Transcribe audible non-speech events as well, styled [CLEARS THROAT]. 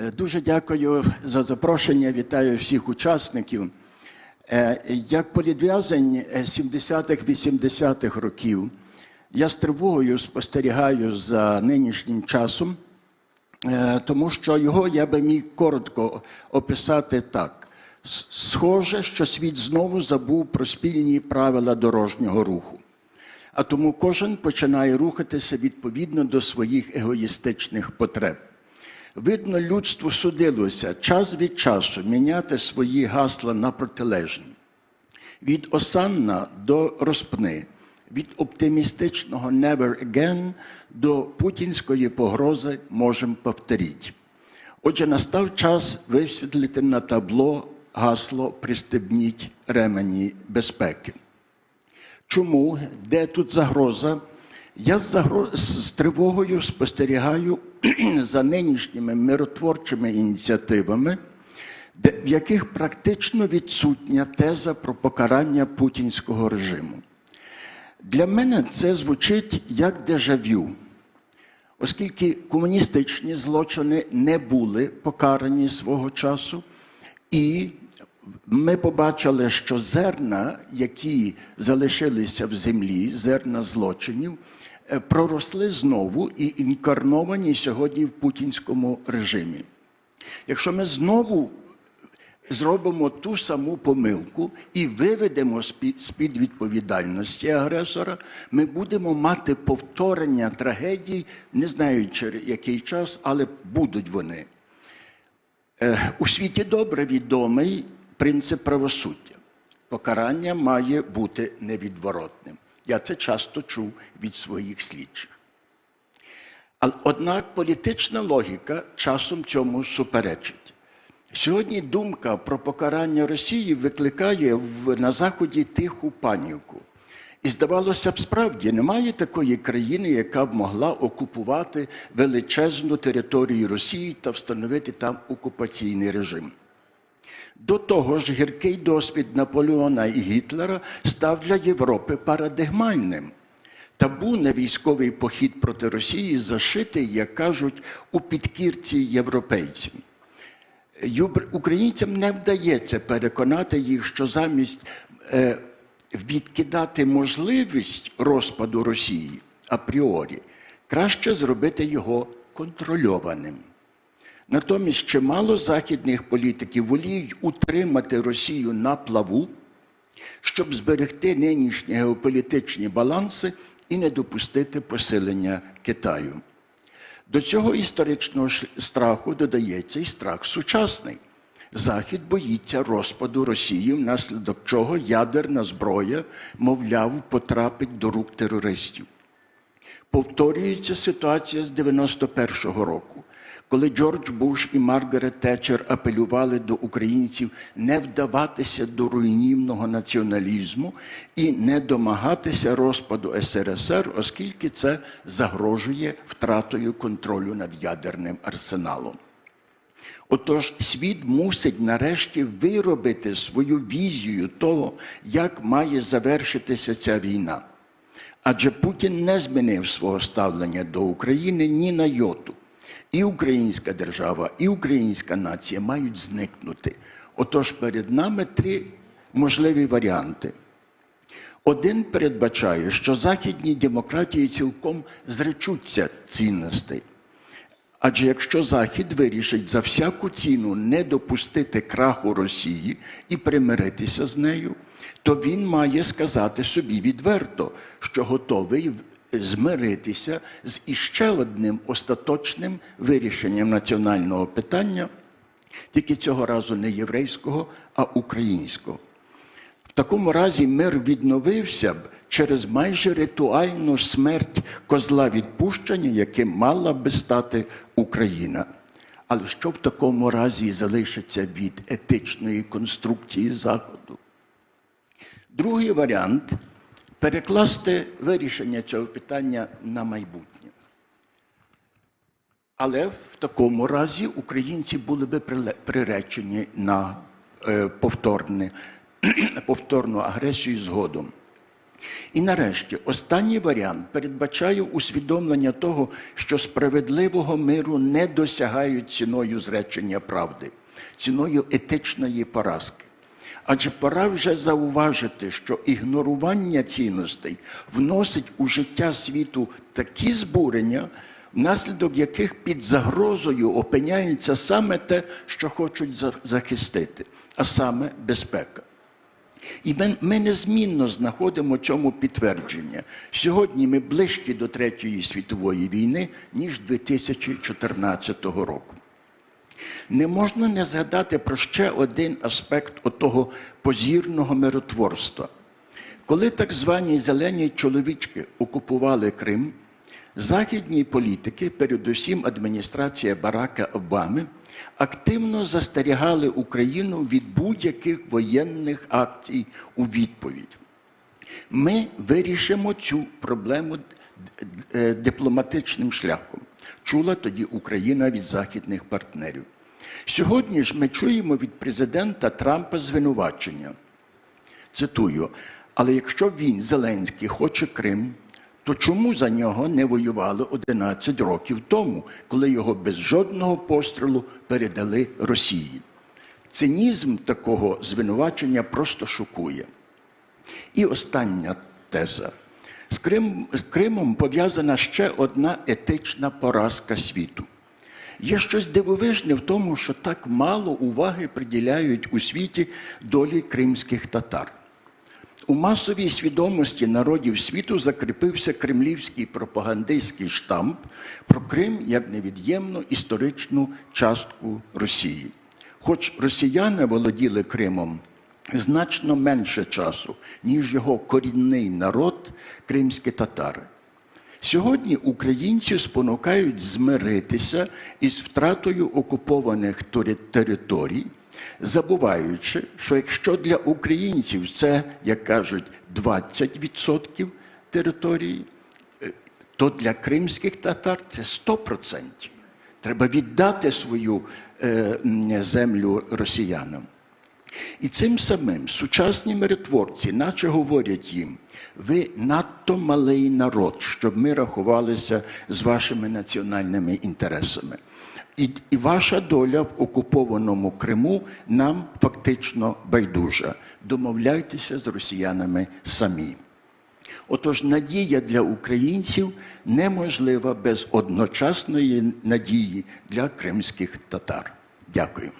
Е, Дуже дякую за запрошення. Вітаю всіх учасників. Е, Як політв'язень е, 70-х, 80-х років, я з тривогою спостерігаю за нинішнім часом, е, тому що його я би міг коротко описати так. Схоже, що світ знову забув про спільні правила дорожнього руху. А тому кожен починає рухатися відповідно до своїх егоїстичних потреб. Видно, людству судилося час від часу міняти свої гасла на протилежні. Від осанна до розпни, від оптимістичного «never again» до путінської погрози можемо повторити. Отже, настав час висвітлити на табло гасло «Пристебніть ремені безпеки». Чому? Де тут загроза? Я з, загро... з тривогою спостерігаю [CLEARS THROAT] за нинішніми миротворчими ініціативами, де... в яких практично відсутня теза про покарання путінського режиму. Для мене це звучить як дежавю, оскільки комуністичні злочини не були покарані свого часу, і ми побачили, що зерна, які залишилися в землі, зерна злочинів, проросли знову і інкарновані сьогодні в путінському режимі. Якщо ми знову зробимо ту саму помилку і виведемо з-під з-під відповідальності агресора, ми будемо мати повторення трагедій, не знаю через який час, але будуть вони. Е, У світі добре відомий принцип правосуддя. Покарання має бути невідворотним. Я це часто чув від своїх слідчих. Однак політична логіка часом цьому суперечить. Сьогодні думка про покарання Росії викликає на Заході тиху паніку. І здавалося б, справді немає такої країни, яка б могла окупувати величезну територію Росії та встановити там окупаційний режим. До того ж, гіркий досвід Наполеона і Гітлера став для Європи парадигмальним. Табу на військовий похід проти Росії зашитий, як кажуть, у підкірці європейців. Українцям не вдається переконати їх, що замість е, відкидати можливість розпаду Росії апріорі, краще зробити його контрольованим. Натомість чимало західних політиків воліють утримати Росію на плаву, щоб зберегти нинішні геополітичні баланси і не допустити посилення Китаю. До цього історичного страху додається і страх сучасний. Захід боїться розпаду Росії, внаслідок чого ядерна зброя, мовляв, потрапить до рук терористів. Повторюється ситуація з 91-го року, коли Джордж Буш і Маргарет Тетчер апелювали до українців не вдаватися до руйнівного націоналізму і не домагатися розпаду СРСР, оскільки це загрожує втратою контролю над ядерним арсеналом. Отож, світ мусить нарешті виробити свою візію того, як має завершитися ця війна. Адже Путін не змінив свого ставлення до України ні на йоту. І українська держава, і українська нація мають зникнути. Отож, перед нами три можливі варіанти. Один передбачає, що західні демократії цілком зречуться цінностей. Адже якщо Захід вирішить за всяку ціну не допустити краху Росії і примиритися з нею, то він має сказати собі відверто, що готовий змиритися з іще одним остаточним вирішенням національного питання, тільки цього разу не єврейського, а українського. В такому разі мир відновився б через майже ритуальну смерть козла відпущення, яким мала би стати Україна. Але що в такому разі залишиться від етичної конструкції Заходу? Другий варіант перекласти вирішення цього питання на майбутнє. Але в такому разі українці були би приречені на е, повторне, [CLEARS THROAT] повторну агресію згодом. І нарешті, останній варіант передбачає усвідомлення того, що справедливого миру не досягають ціною зречення правди, ціною етичної поразки. Адже пора вже зауважити, що ігнорування цінностей вносить у життя світу такі збурення, внаслідок яких під загрозою опиняється саме те, що хочуть захистити, а саме безпека. І ми, незмінно знаходимо цьому підтвердження. Сьогодні ми ближчі до Третьої світової війни, ніж 2014 року. Не можна не згадати про ще один аспект отого позірного миротворства. Коли так звані зелені чоловічки окупували Крим, західні політики, передусім адміністрація Барака Обами, активно застерігали Україну від будь-яких воєнних акцій у відповідь. Ми вирішимо цю проблему дипломатичним шляхом. Чула тоді Україна від західних партнерів. Сьогодні ж ми чуємо від президента Трампа звинувачення. Цитую: але якщо він, Зеленський, хоче Крим, то чому за нього не воювали 11 років тому, коли його без жодного пострілу передали Росії? Цинізм такого звинувачення просто шокує. І остання теза. З, Крим, з Кримом пов'язана ще одна етична поразка світу. Є щось дивовижне в тому, що так мало уваги приділяють у світі долі кримських татар. У масовій свідомості народів світу закріпився кремлівський пропагандистський штамп про Крим як невід'ємну історичну частку Росії. Хоч росіяни володіли Кримом значно менше часу, ніж його корінний народ кримські татари. Сьогодні українців спонукають змиритися із втратою окупованих територій, забуваючи, що якщо для українців це, як кажуть, 20% території, е, то для кримських татар це 100%. Треба віддати свою е, землю росіянам. І цим самим сучасні миротворці, наче говорять їм, ви надто малий народ, щоб ми рахувалися з вашими національними інтересами. І, і ваша доля в окупованому Криму нам фактично байдужа. Домовляйтеся з росіянами самі. Отож, надія для українців неможлива без одночасної надії для кримських татар. Дякую.